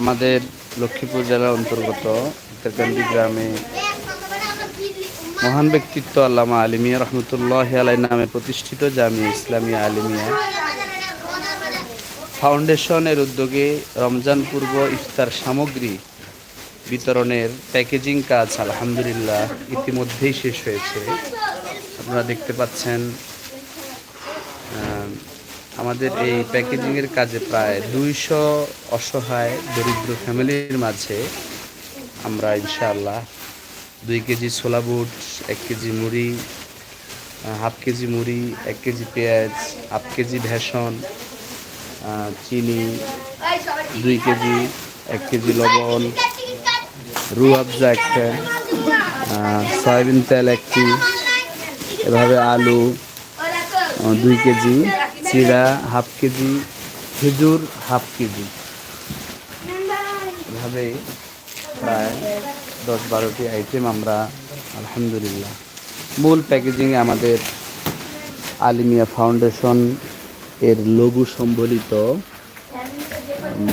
আমাদের লক্ষ্মীপুর জেলার অন্তর্গত উত্তরকান্দি গ্রামে মহান ব্যক্তিত্ব আল্লামা আলিমিয়া রহমতুল্লাহ আলাই নামে প্রতিষ্ঠিত জামিয়া ইসলামিয়া আলিমিয়া। ফাউন্ডেশনের উদ্যোগে রমজান পূর্ব ইফতার সামগ্রী বিতরণের প্যাকেজিং কাজ আলহামদুলিল্লাহ ইতিমধ্যেই শেষ হয়েছে। আপনারা দেখতে পাচ্ছেন আমাদের এই প্যাকেজিংয়ের কাজে প্রায় দুইশো অসহায় দরিদ্র ফ্যামিলির মাঝে আমরা ইনশাআল্লাহ দুই কেজি ছোলা বুট, এক কেজি মুড়ি হাফ কেজি মুড়ি, এক কেজি পেঁয়াজ, হাফ কেজি ভেষন চিনি, দুই কেজি, এক কেজি লবণ রু আফজা একটা সয়াবিন তেল একটি, এভাবে আলু দুই কেজি। চিড়া হাফ কেজি, খেজুর হাফ কেজি। এভাবে প্রায় দশ বারোটি আইটেম আমরা, আলহামদুলিল্লাহ। মূল প্যাকেজিং আমাদের আলিমিয়া ফাউন্ডেশন এর লঘু সম্বলিত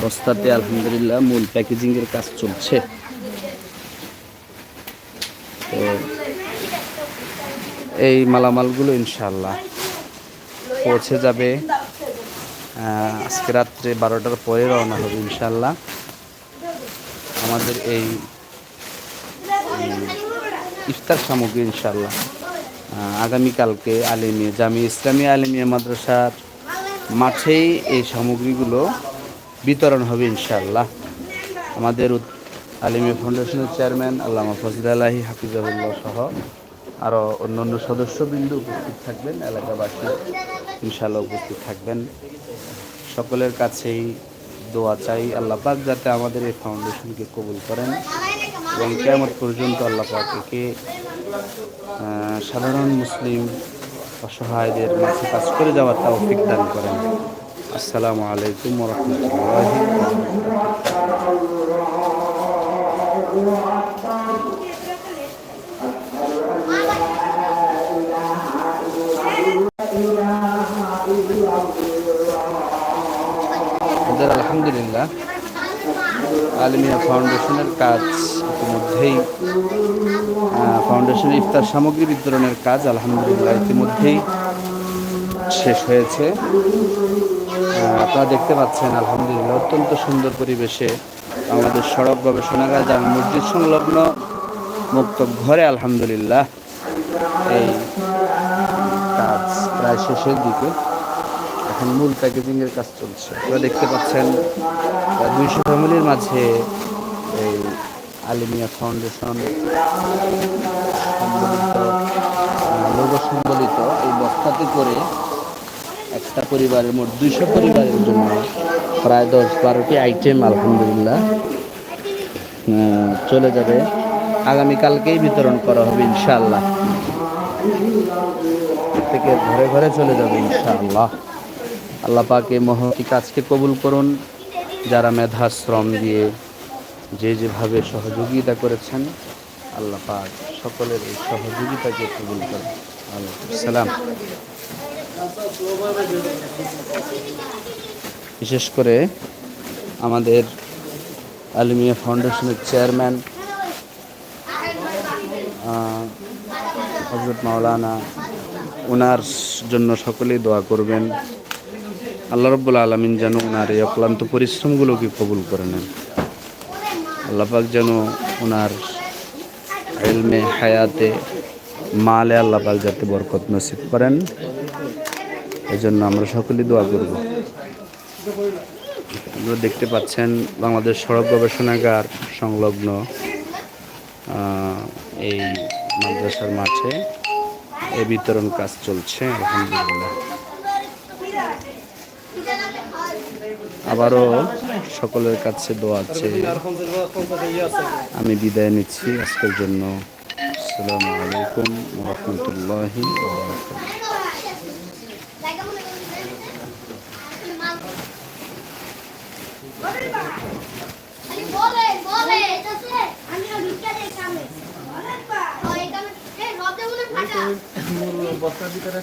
বস্তাতে আলহামদুলিল্লাহ মূল প্যাকেজিংয়ের কাজ চলছে। তো এই মালামালগুলো ইনশাল্লাহ পৌঁছে যাবে। আজকে রাত্রে বারোটার পরে রওনা হবে ইনশাল্লাহ আমাদের এই ইফতার সামগ্রী ইনশাল্লাহ আগামীকালকে আলিমিয়া জামি ইসলামী আলিমিয়া মাদ্রাসার মাঠেই এই সামগ্রীগুলো বিতরণ হবে ইনশাল্লাহ আমাদের আলিমিয়া ফাউন্ডেশনের চেয়ারম্যান আল্লামা ফজল আলাহি হাফিজাহুল্লাহ সহ আরও অন্য অন্য সদস্যবৃন্দ উপস্থিত থাকবেন, এলাকাবাসী। ইনশাল্লাহ উপস্থিত থাকবেন। সকলের কাছেই দোয়া চাই, আল্লাহ পাক যাতে আমাদের এই ফাউন্ডেশনকে কবুল করেন এবং কেমন পর্যন্ত আল্লাহ পাক একে সাধারণ মুসলিম অসহায়দের মাঝে কাজ করে যাওয়ার তৌফিক দান করেন। আসসালামু আলাইকুম রহমতুল্লাহ আমাদের আলহামদুলিল্লাহ আলমিয়া ফাউন্ডেশনের কাজ ইতিমধ্যেই ফাউন্ডেশনের ইফতার সামগ্রী বিতরণের কাজ আলহামদুলিল্লাহ ইতিমধ্যেই শেষ হয়েছে। আপনারা দেখতে পাচ্ছেন আলহামদুলিল্লাহ অত্যন্ত সুন্দর পরিবেশে আমাদের সড়ক গবেষণাগার জামা মসজিদ সংলগ্ন মুক্ত ঘরে আলহামদুলিল্লাহ এই কাজ প্রায় শেষের দিকে। এখন মূল প্যাকেজিং এর কাজ চলছে। আপনারা দেখতে পাচ্ছেন দুইশো ফ্যামিলির মাঝে এই আলিমিয়া ফাউন্ডেশন, সম্বলিত এই বস্তাতে করে একটা পরিবারের মোট দুইশো পরিবারের জন্য প্রায় দশ বারোটি আইটেম, আলহামদুলিল্লাহ চলে যাবে। আগামীকালকেই বিতরণ করা হবে, ইনশাআল্লাহ। থেকে ঘরে ঘরে চলে যাবে, ইনশাআল্লাহ। আল্লাহ পাক মহতি কাজকে কবুল করুন। যারা মেধা শ্রম দিয়ে যে যেভাবে সহযোগিতা করেছেন, আল্লাহ পাক সকলের এই সহযোগিতাকে কবুল করুন। সালাম বিশেষ করে আমাদের আলমিয়া ফাউন্ডেশনের চেয়ারম্যান হজরত মাওলানা ওনার জন্য সকলেই দোয়া করবেন। আল্লাহ রব্বুল আলমিন যেন ওনার এই অক্লান্ত পরিশ্রমগুলোকে কবুল করে নেন। আল্লাহ পাক যেন ওনার এলমে হায়াতে, মালে আল্লাহ পাক যাতে বরকত নসিব করেন। এই জন্য আমরা সকলেই দোয়া করব। আপনারা দেখতে পাচ্ছেন বাংলাদেশ সড়ক গবেষণাগার সংলগ্ন এই মাদ্রাসার মাঠে এই বিতরণ কাজ চলছে, আলহামদুলিল্লাহ। আবারও সকলের কাছে দোয়া আছে আমি বিদায় নিচ্ছি আজকের জন্য। আসসালামু আলাইকুম রহমতুল্লাহি বস্তার ভিতরে